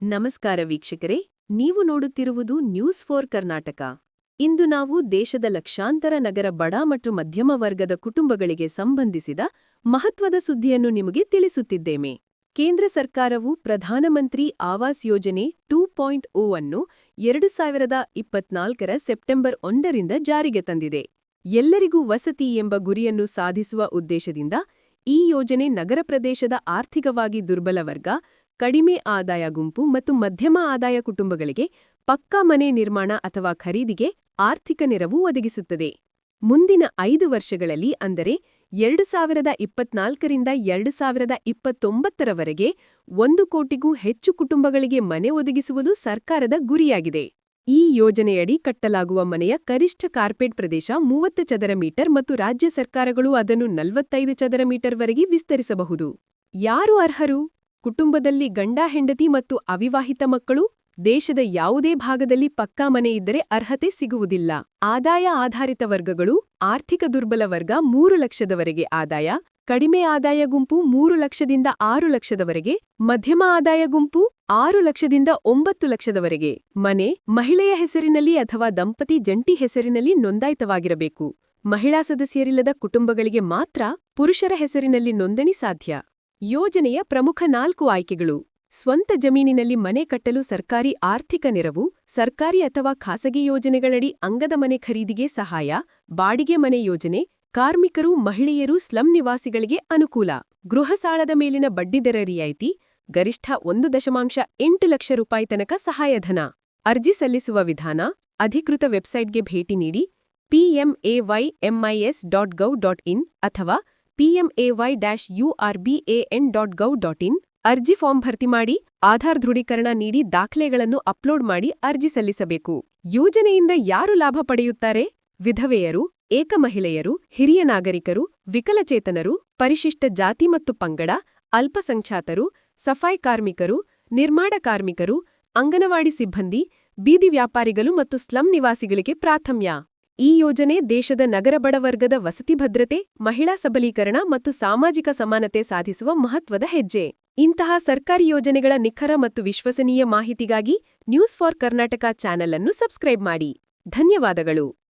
ನಮಸ್ಕಾರ ವೀಕ್ಷಕರೇ, ನೀವು ನೋಡುತ್ತಿರುವುದು ನ್ಯೂಸ್ ಫೋರ್ ಕರ್ನಾಟಕ ಇಂದು ನಾವು ದೇಶದ ಲಕ್ಷಾಂತರ ನಗರ ಬಡ ಮತ್ತು ಮಧ್ಯಮ ವರ್ಗದ ಕುಟುಂಬಗಳಿಗೆ ಸಂಬಂಧಿಸಿದ ಮಹತ್ವದ ಸುದ್ದಿಯನ್ನು ನಿಮಗೆ ತಿಳಿಸುತ್ತಿದ್ದೇವೆ. ಕೇಂದ್ರ ಸರ್ಕಾರವು ಪ್ರಧಾನಮಂತ್ರಿ ಆವಾಸ್ ಯೋಜನೆ ಟೂ ಪಾಯಿಂಟ್ ಓ ಅನ್ನು ಎರಡು ಸಾವಿರದ ಇಪ್ಪತ್ನಾಲ್ಕರ ಸೆಪ್ಟೆಂಬರ್ ಒಂದರಿಂದ ಜಾರಿಗೆ ತಂದಿದೆ. ಎಲ್ಲರಿಗೂ ವಸತಿ ಎಂಬ ಗುರಿಯನ್ನು ಸಾಧಿಸುವ ಉದ್ದೇಶದಿಂದ ಈ ಯೋಜನೆ ನಗರ ಪ್ರದೇಶದ ಆರ್ಥಿಕವಾಗಿ ದುರ್ಬಲ ವರ್ಗ ಕಡಿಮೆ ಆದಾಯ ಗುಂಪು ಮತ್ತು ಮಧ್ಯಮ ಆದಾಯ ಕುಟುಂಬಗಳಿಗೆ ಪಕ್ಕಾ ಮನೆ ನಿರ್ಮಾಣ ಅಥವಾ ಖರೀದಿಗೆ ಆರ್ಥಿಕ ನೆರವು ಒದಗಿಸುತ್ತದೆ. ಮುಂದಿನ ಐದು ವರ್ಷಗಳಲ್ಲಿ ಅಂದರೆ ಎರಡು ಸಾವಿರದ ಇಪ್ಪತ್ನಾಲ್ಕರಿಂದ ಎರಡು ಸಾವಿರದ ಇಪ್ಪತ್ತೊಂಬತ್ತರವರೆಗೆ ಒಂದು ಕೋಟಿಗೂ ಹೆಚ್ಚು ಕುಟುಂಬಗಳಿಗೆ ಮನೆ ಒದಗಿಸುವುದು ಸರ್ಕಾರದ ಗುರಿಯಾಗಿದೆ. ಈ ಯೋಜನೆಯಡಿ ಕಟ್ಟಲಾಗುವ ಮನೆಯ ಕರಿಷ್ಠ ಕಾರ್ಪೆಟ್ ಪ್ರದೇಶ ಮೂವತ್ತು ಚದರ ಮೀಟರ್ ಮತ್ತು ರಾಜ್ಯ ಸರ್ಕಾರಗಳು ಅದನ್ನು ನಲವತ್ತೈದು ಚದರ ಮೀಟರ್ವರೆಗೆ ವಿಸ್ತರಿಸಬಹುದು. ಯಾರು ಅರ್ಹರು? ಕುಟುಂಬದಲ್ಲಿ ಗಂಡ, ಹೆಂಡತಿ ಮತ್ತು ಅವಿವಾಹಿತ ಮಕ್ಕಳು ದೇಶದ ಯಾವುದೇ ಭಾಗದಲ್ಲಿ ಪಕ್ಕಾ ಮನೆ ಇದ್ದರೆ ಅರ್ಹತೆ ಸಿಗುವುದಿಲ್ಲ. ಆದಾಯ ಆಧಾರಿತ ವರ್ಗಗಳು ಆರ್ಥಿಕ ದುರ್ಬಲ ವರ್ಗ ಮೂರು ಲಕ್ಷದವರೆಗೆ ಆದಾಯ, ಕಡಿಮೆ ಆದಾಯ ಗುಂಪು ಮೂರು ಲಕ್ಷದಿಂದ ಆರು ಲಕ್ಷದವರೆಗೆ, ಮಧ್ಯಮ ಆದಾಯ ಗುಂಪು ಆರು ಲಕ್ಷದಿಂದ ಒಂಬತ್ತು ಲಕ್ಷದವರೆಗೆ. ಮನೆ, ಮಹಿಳೆಯ ಹೆಸರಿನಲ್ಲಿ ಅಥವಾ ದಂಪತಿ ಜಂಟಿ ಹೆಸರಿನಲ್ಲಿ ನೋಂದಾಯಿತವಾಗಿರಬೇಕು. ಮಹಿಳಾ ಸದಸ್ಯರಿಲ್ಲದ ಕುಟುಂಬಗಳಿಗೆ ಮಾತ್ರ ಪುರುಷರ ಹೆಸರಿನಲ್ಲಿ ನೋಂದಣಿ ಸಾಧ್ಯ. ಯೋಜನೆಯ ಪ್ರಮುಖ ನಾಲ್ಕು ಆಯ್ಕೆಗಳು. ಸ್ವಂತ ಜಮೀನಿನಲ್ಲಿ ಮನೆ ಕಟ್ಟಲು ಸರ್ಕಾರಿ ಆರ್ಥಿಕ ನೆರವು, ಸರ್ಕಾರಿ ಅಥವಾ ಖಾಸಗಿ ಯೋಜನೆಗಳಡಿ ಅಂಗದ ಮನೆ ಖರೀದಿಗೆ ಸಹಾಯ, ಬಾಡಿಗೆ ಮನೆ ಯೋಜನೆ, ಕಾರ್ಮಿಕರು, ಮಹಿಳೆಯರು, ಸ್ಲಂ ನಿವಾಸಿಗಳಿಗೆ ಅನುಕೂಲ. ಗೃಹ ಸಾಲದ ಮೇಲಿನ ಬಡ್ಡಿದರ ರಿಯಾಯಿತಿ, ಗರಿಷ್ಠ ಒಂದು ದಶಮಾಂಶ ಎಂಟು ಲಕ್ಷ ರೂಪಾಯಿ ತನಕ ಸಹಾಯಧನ. ಅರ್ಜಿ ಸಲ್ಲಿಸುವ ವಿಧಾನ, ಅಧಿಕೃತ ವೆಬ್ಸೈಟ್ಗೆ ಭೇಟಿ ನೀಡಿ, ಪಿಎಂಎವೈಎಂಐಎಸ್ ಡಾಟ್ ಗೌ ಡಾಟ್ ಇನ್ ಅಥವಾ PMAY dash dot gov dot in ಅರ್ಜಿ ಫಾರ್ಮ್ ಭರ್ತಿ ಮಾಡಿ, ಆಧಾರ್ ದೃಢೀಕರಣ ನೀಡಿ ದಾಖಲೆಗಳನ್ನು ಅಪ್ಲೋಡ್ ಮಾಡಿ ಅರ್ಜಿ ಸಲ್ಲಿಸಬೇಕು. ಯೋಜನೆಯಿಂದ ಯಾರು ಲಾಭ ಪಡೆಯುತ್ತಾರೆ? ವಿಧವೆಯರು, ಏಕ ಮಹಿಳೆಯರು, ಹಿರಿಯ ನಾಗರಿಕರು, ವಿಕಲಚೇತನರು, ಪರಿಶಿಷ್ಟ ಜಾತಿ ಮತ್ತು ಪಂಗಡ, ಅಲ್ಪಸಂಖ್ಯಾತರು, ಸಫಾಯಿ ಕಾರ್ಮಿಕರು, ನಿರ್ಮಾಣ ಕಾರ್ಮಿಕರು, ಅಂಗನವಾಡಿ ಸಿಬ್ಬಂದಿ, ಬೀದಿ ವ್ಯಾಪಾರಿಗಳು ಮತ್ತು ಸ್ಲಂ ನಿವಾಸಿಗಳಿಗೆ ಪ್ರಾಥಮ್ಯ. ಈ ಯೋಜನೆ ದೇಶದ ನಗರ ಬಡವರ್ಗದ ವಸತಿ ಭದ್ರತೆ, ಮಹಿಳಾ ಸಬಲೀಕರಣ ಮತ್ತು ಸಾಮಾಜಿಕ ಸಮಾನತೆ ಸಾಧಿಸುವ ಮಹತ್ವದ ಹೆಜ್ಜೆ. ಇಂತಹ ಸರ್ಕಾರಿ ಯೋಜನೆಗಳ ನಿಖರ ಮತ್ತು ವಿಶ್ವಸನೀಯ ಮಾಹಿತಿಗಾಗಿ ನ್ಯೂಸ್ ಫಾರ್ ಕರ್ನಾಟಕ ಚಾನೆಲ್ ಅನ್ನು ಸಬ್ಸ್ಕ್ರೈಬ್ ಮಾಡಿ. ಧನ್ಯವಾದಗಳು.